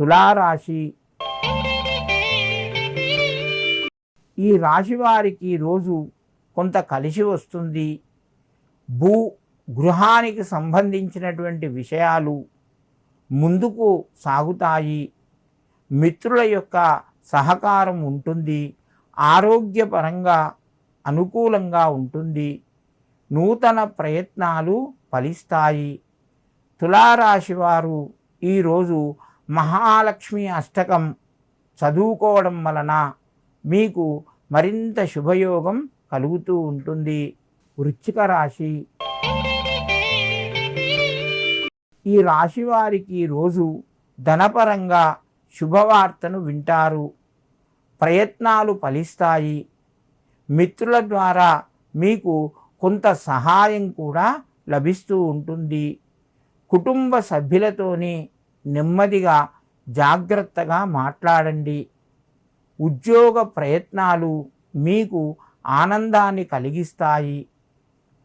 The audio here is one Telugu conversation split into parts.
తులారాశి. ఈ రాశి వారికి రోజు కొంత కలిసి వస్తుంది. భూ గృహానికి సంబంధించినటువంటి విషయాలు ముందుకు సాగుతాయి. మిత్రుల యొక్క సహకారం ఉంటుంది. ఆరోగ్యపరంగా అనుకూలంగా ఉంటుంది. నూతన ప్రయత్నాలు ఫలిస్తాయి. తులారాశి వారు ఈరోజు మహాలక్ష్మి అష్టకం చదువుకోవడం వలన మీకు మరింత శుభయోగం కలుగుతూ ఉంటుంది. వృచ్చిక రాశి. ఈ రాశి వారికి రోజు ధనపరంగా శుభవార్తను వింటారు. ప్రయత్నాలు ఫలిస్తాయి. మిత్రుల ద్వారా మీకు కొంత సహాయం కూడా లభిస్తూ ఉంటుంది. కుటుంబ సభ్యులతోని నెమ్మదిగా జాగ్రత్తగా మాట్లాడండి. ఉద్యోగ ప్రయత్నాలు మీకు ఆనందాన్ని కలిగిస్తాయి.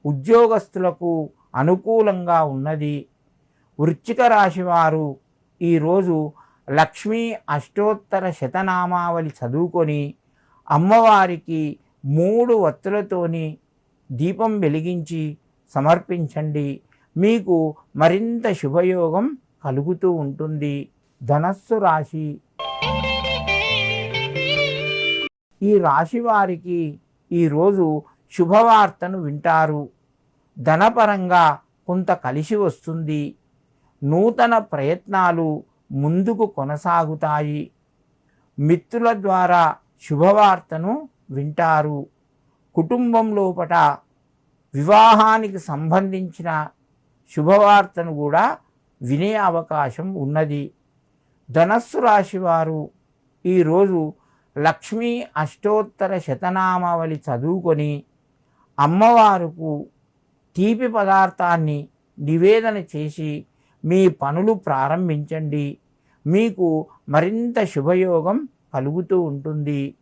ఉద్యోగస్తులకు అనుకూలంగా ఉన్నది. వృశ్చిక రాశి వారు ఈరోజు లక్ష్మీ అష్టోత్తర శతనామావళి చదువుకొని అమ్మవారికి మూడు వత్తులతోని దీపం వెలిగించి సమర్పించండి. మీకు మరింత శుభయోగం కలుగుతూ ఉంటుంది. ధనస్సు రాశి. ఈ రాశి వారికి ఈరోజు శుభవార్తను వింటారు. ధనపరంగా కొంత కలిసి వస్తుంది. నూతన ప్రయత్నాలు ముందుకు కొనసాగుతాయి. మిత్రుల ద్వారా శుభవార్తను వింటారు. కుటుంబం లోపట వివాహానికి సంబంధించిన శుభవార్తను కూడా వినే అవకాశం ఉన్నది. ధనస్సు రాశి వారు ఈరోజు లక్ష్మీ అష్టోత్తర శతనామావళి చదువుకొని అమ్మవారుకు తీపి పదార్థాన్ని నివేదన చేసి మీ పనులు ప్రారంభించండి. మీకు మరింత శుభయోగం కలుగుతూ ఉంటుంది.